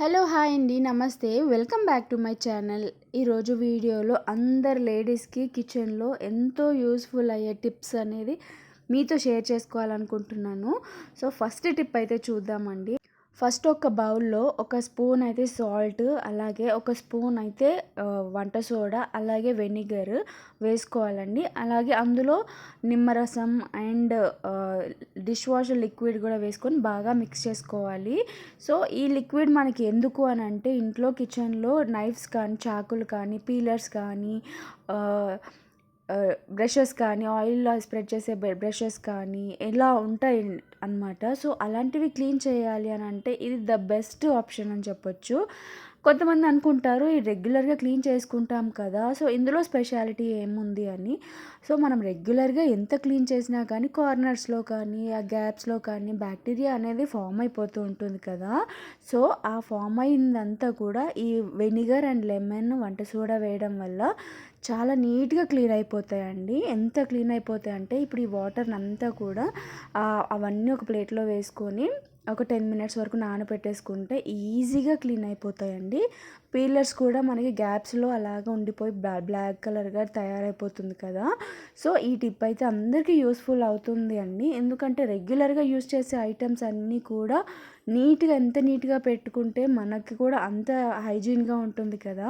Hello hi అండి నమస్తే. Welcome back to my channel. ఈరోజు వీడియోలో అందరు లేడీస్కి కిచెన్లో ఎంతో యూస్ఫుల్ అయ్యే టిప్స్ అనేది మీతో షేర్ చేసుకోవాలనుకుంటున్నాను. సో ఫస్ట్ టిప్ అయితే చూద్దామండి. ఫస్ట్ ఒక బౌల్లో ఒక స్పూన్ అయితే సాల్ట్ అలాగే ఒక స్పూన్ అయితే వంట సోడా అలాగే వెనిగర్ వేసుకోవాలండి. అలాగే అందులో నిమ్మరసం అండ్ డిష్ వాషర్ లిక్విడ్ కూడా వేసుకొని బాగా మిక్స్ చేసుకోవాలి. సో ఈ లిక్విడ్ మనకి ఎందుకు అని అంటే ఇంట్లో కిచెన్లో నైఫ్స్ కానీ చాకులు కానీ పీలర్స్ కానీ బ్రషెస్ కానీ ఆయిల్లో స్ప్రెడ్ చేసే బ్రషెస్ కానీ ఇలా ఉంటాయి అన్నమాట. సో అలాంటివి క్లీన్ చేయాలి అని అంటే ఇది ద బెస్ట్ ఆప్షన్ అని చెప్పొచ్చు. కొంతమంది అనుకుంటారు ఈ రెగ్యులర్గా క్లీన్ చేసుకుంటాం కదా సో ఇందులో స్పెషాలిటీ ఏముంది? అని. సో మనం రెగ్యులర్గా ఎంత క్లీన్ చేసినా కానీ కార్నర్స్లో కానీ ఆ గ్యాప్స్లో కానీ బ్యాక్టీరియా అనేది ఫామ్ అయిపోతూ ఉంటుంది కదా. సో ఆ ఫామ్ అయిందంతా కూడా ఈ వెనిగర్ అండ్ లెమన్ వంట సోడా వేయడం వల్ల చాలా నీట్గా క్లీన్ అయిపోతాయండి. ఎంత క్లీన్ అయిపోతాయి అంటే ఇప్పుడు ఈ వాటర్ అంతా కూడా అవన్నీ ఒక ప్లేట్లో వేసుకొని ఒక టెన్ మినిట్స్ వరకు నానబెట్టేసుకుంటే ఈజీగా క్లీన్ అయిపోతాయండి. పీలర్స్ కూడా మనకి గ్యాప్స్లో అలాగా ఉండిపోయి బ్లాక్ కలర్గా తయారైపోతుంది కదా. సో ఈ టిప్ అయితే అందరికీ యూస్ఫుల్ అవుతుంది అండి. ఎందుకంటే రెగ్యులర్గా యూస్ చేసే ఐటమ్స్ అన్నీ కూడా నీట్గా ఎంత నీట్గా పెట్టుకుంటే మనకి కూడా అంత హైజీన్గా ఉంటుంది కదా.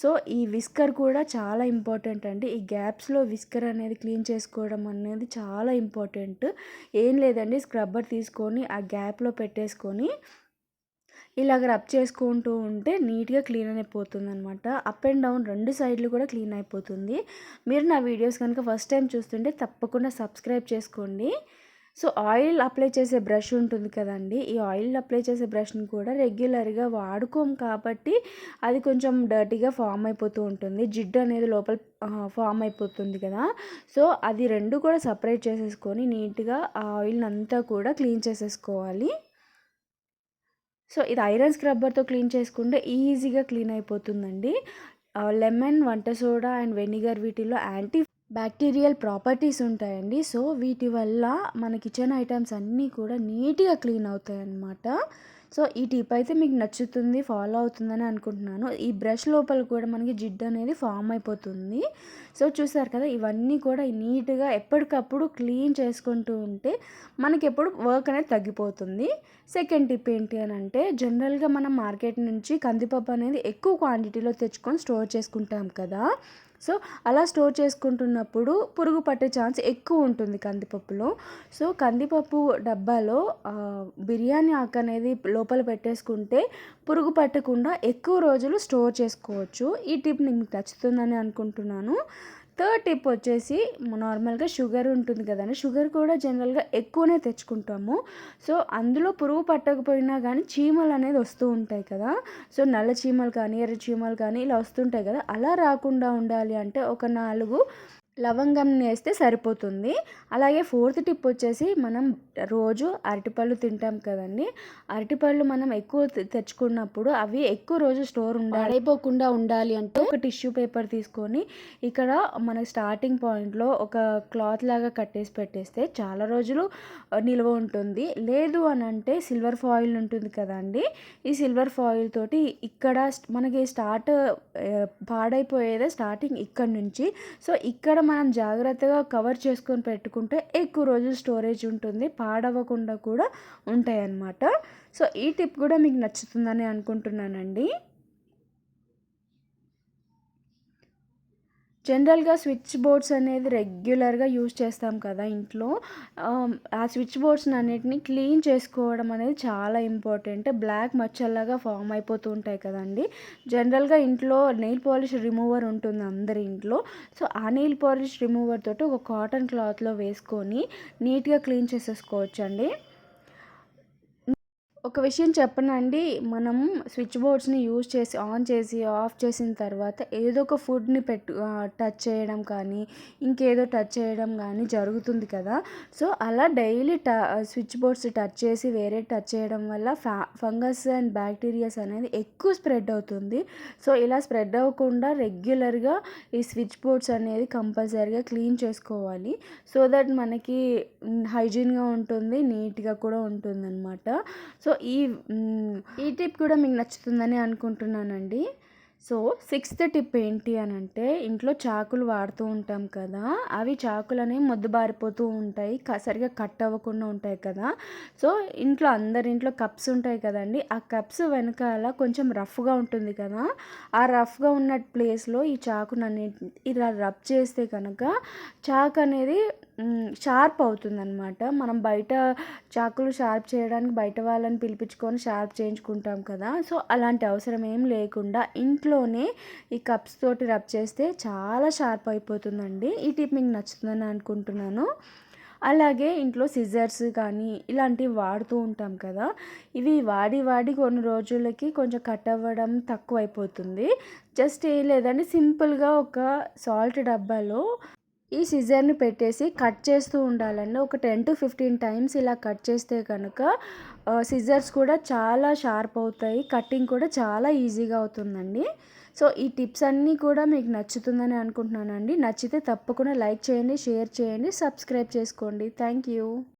సో ఈ విస్కర్ కూడా చాలా ఇంపార్టెంట్ అండి. ఈ గ్యాప్స్లో విస్కర్ అనేది క్లీన్ చేసుకోవడం అనేది చాలా ఇంపార్టెంట్. ఏం లేదండి స్క్రబ్బర్ తీసుకొని ఆ గ్యాప్లో పెట్టేసుకొని ఇలాగ రబ్ చేసుకుంటూ ఉంటే నీట్గా క్లీన్ అయిపోతుంది అనమాట అప్ అండ్ డౌన్ రెండు సైడ్లు కూడా క్లీన్ అయిపోతుంది. మీరు నా వీడియోస్ కనుక ఫస్ట్ టైం చూస్తుంటే తప్పకుండా సబ్స్క్రైబ్ చేసుకోండి. సో ఆయిల్ అప్లై చేసే బ్రష్ ఉంటుంది కదండి. ఈ ఆయిల్ అప్లై చేసే బ్రష్ని కూడా రెగ్యులర్గా వాడుకోం కాబట్టి అది కొంచెం డర్టీగా ఫామ్ అయిపోతూ ఉంటుంది. జిడ్డు అనేది లోపల ఫామ్ అయిపోతుంది కదా. సో అది రెండు కూడా సపరేట్ చేసేసుకొని నీట్గా ఆ ఆయిల్ని అంతా కూడా క్లీన్ చేసేసుకోవాలి. సో ఇది ఐరన్ స్క్రబ్బర్తో క్లీన్ చేసుకుంటే ఈజీగా క్లీన్ అయిపోతుందండి. లెమన్ వంట సోడా అండ్ వెనిగర్ వీటిలో యాంటీ బ్యాక్టీరియల్ ప్రాపర్టీస్ ఉంటాయండి. సో వీటి వల్ల మన కిచెన్ ఐటమ్స్ అన్నీ కూడా నీట్గా క్లీన్ అవుతాయి అన్నమాట సో ఈ టిప్ అయితే మీకు నచ్చుతుంది ఫాలో అవుతుందని అనుకుంటున్నాను. ఈ బ్రష్ లోపల కూడా మనకి జిడ్డు అనేది ఫామ్ అయిపోతుంది. సో చూసారు కదా ఇవన్నీ కూడా నీట్గా ఎప్పటికప్పుడు క్లీన్ చేసుకుంటూ ఉంటే మనకి ఎప్పుడు వర్క్ అనేది తగ్గిపోతుంది. సెకండ్ టిప్ ఏంటి అని అంటే జనరల్గా మనం మార్కెట్ నుంచి కందిపప్పు అనేది ఎక్కువ క్వాంటిటీలో తెచ్చుకొని స్టోర్ చేసుకుంటాం కదా సో అలా స్టోర్ చేసుకుంటున్నప్పుడు పురుగు పట్టే ఛాన్స్ ఎక్కువ ఉంటుంది కందిపప్పులో. సో కందిపప్పు డబ్బాలో బిర్యానీ ఆకు అనేది లోపల పెట్టేసుకుంటే పురుగు పట్టకుండా ఎక్కువ రోజులు స్టోర్ చేసుకోవచ్చు. ఈ టిప్ మీకు నచ్చుతుందని అనుకుంటున్నాను. థర్డ్ టిప్ వచ్చేసి నార్మల్గా షుగర్ ఉంటుంది కదండి. షుగర్ కూడా జనరల్గా ఎక్కువనే తెచ్చుకుంటాము. సో అందులో పురుగు పట్టకపోయినా కానీ చీమలు అనేది వస్తూ ఉంటాయి కదా. సో నల్ల చీమలు కానీ ఎర్ర చీమలు కానీ ఇలా వస్తుంటాయి కదా. అలా రాకుండా ఉండాలి అంటే ఒక నాలుగు లవంగం వేస్తే సరిపోతుంది. అలాగే ఫోర్త్ టిప్ వచ్చేసి మనం రోజు అరటిపళ్ళు తింటాం కదండి. అరటిపళ్ళు మనం ఎక్కువ తెచ్చుకున్నప్పుడు అవి ఎక్కువ రోజు స్టోర్ ఉండాలి పాడైపోకుండా ఉండాలి అంటే? ఒక టిష్యూ పేపర్ తీసుకొని ఇక్కడ మన స్టార్టింగ్ పాయింట్లో ఒక క్లాత్ లాగా కట్టేసి పెట్టేస్తే చాలా రోజులు నిల్వ ఉంటుంది. లేదు అని అంటే సిల్వర్ ఫాయిల్ ఉంటుంది కదండి. ఈ సిల్వర్ ఫాయిల్ తోటి ఇక్కడ మనకి స్టార్ట్ పాడైపోయేదే స్టార్టింగ్ ఇక్కడ నుంచి. సో ఇక్కడ మనం జాగ్రత్తగా కవర్ చేసుకొని పెట్టుకుంటే ఎక్కువ రోజులు స్టోరేజ్ ఉంటుంది పాడవకుండా కూడా ఉంటాయి అన్నమాట సో ఈ టిప్ కూడా మీకు నచ్చుతుందని అనుకుంటున్నానండి. జనరల్గా స్విచ్ బోర్డ్స్ అనేది రెగ్యులర్గా యూజ్ చేస్తాం కదా ఇంట్లో. ఆ స్విచ్ బోర్డ్స్ అన్నిటిని క్లీన్ చేసుకోవడం అనేది చాలా ఇంపార్టెంట్. బ్లాక్ మచ్చల్లాగా ఫామ్ అయిపోతూ ఉంటాయి కదండి. జనరల్గా ఇంట్లో నెయిల్ పాలిష్ రిమూవర్ ఉంటుంది అందరి ఇంట్లో. సో ఆ నెయిల్ పాలిష్ రిమూవర్ తోటి ఒక కాటన్ క్లాత్లో వేసుకొని నీట్గా క్లీన్ చేసేసుకోవచ్చు అండి ఒక విషయం చెప్పనండి. మనం స్విచ్ బోర్డ్స్ని యూజ్ చేసి ఆన్ చేసి ఆఫ్ చేసిన తర్వాత ఏదో ఒక ఫుడ్ని పెట్టు టచ్ చేయడం కానీ ఇంకేదో టచ్ చేయడం కానీ జరుగుతుంది కదా. సో అలా డైలీ ట స్విచ్ బోర్డ్స్ టచ్ చేసి వేరే టచ్ చేయడం వల్ల ఫా ఫంగస్ అండ్ బ్యాక్టీరియాస్ అనేది ఎక్కువ స్ప్రెడ్ అవుతుంది. సో ఇలా స్ప్రెడ్ అవ్వకుండా రెగ్యులర్గా ఈ స్విచ్ బోర్డ్స్ అనేది కంపల్సరీగా క్లీన్ చేసుకోవాలి. సో దట్ మనకి హైజీన్గా ఉంటుంది నీట్గా కూడా ఉంటుంది అనమాట సో సో ఈ ఈ టిప్ కూడా మీకు నచ్చుతుందని అనుకుంటున్నానండి. సో సిక్స్త్ టిప్ ఏంటి అని అంటే ఇంట్లో చాకులు వాడుతూ ఉంటాం కదా అవి చాకులు అనేవి మొద్దుబారిపోతూ ఉంటాయి సరిగా కట్ అవ్వకుండా ఉంటాయి కదా. సో ఇంట్లో అందరి ఇంట్లో కప్స్ ఉంటాయి కదండి ఆ కప్స్ వెనకాల కొంచెం రఫ్గా ఉంటుంది కదా. ఆ రఫ్గా ఉన్న ప్లేస్లో ఈ చాకును అనేది ఇలా రబ్ చేస్తే కనుక చాకు అనేది షార్ప్ అవుతుంది అనమాట మనం బయట చాకులు షార్ప్ చేయడానికి బయట వాళ్ళని పిలిపించుకొని షార్ప్ చేయించుకుంటాం కదా. సో అలాంటి అవసరం ఏం లేకుండా ఇంట్లోనే ఈ కప్స్ తోటి రబ్ చేస్తే చాలా షార్ప్ అయిపోతుందండి. ఈ టిప్ మీకు నచ్చుతుందని అనుకుంటున్నాను. అలాగే ఇంట్లో సిజర్స్ కానీ ఇలాంటివి వాడుతూ ఉంటాం కదా. ఇవి వాడి వాడి కొన్ని రోజులకి కొంచెం కట్ అవ్వడం తక్కువ అయిపోతుంది జస్ట్ ఏం లేదండి సింపుల్గా ఒక సాల్ట్ డబ్బాలో ఈ సిజర్ని పెట్టేసి కట్ చేస్తూ ఉండాలండి. ఒక టెన్ టు ఫిఫ్టీన్ టైమ్స్ ఇలా కట్ చేస్తే కనుక సిజర్స్ కూడా చాలా షార్ప్ అవుతాయి. కటింగ్ కూడా చాలా ఈజీగా అవుతుందండి. సో ఈ టిప్స్ అన్నీ కూడా మీకు నచ్చుతుందని అనుకుంటున్నానండి. నచ్చితే తప్పకుండా లైక్ చేయండి షేర్ చేయండి సబ్స్క్రైబ్ చేసుకోండి. Thank you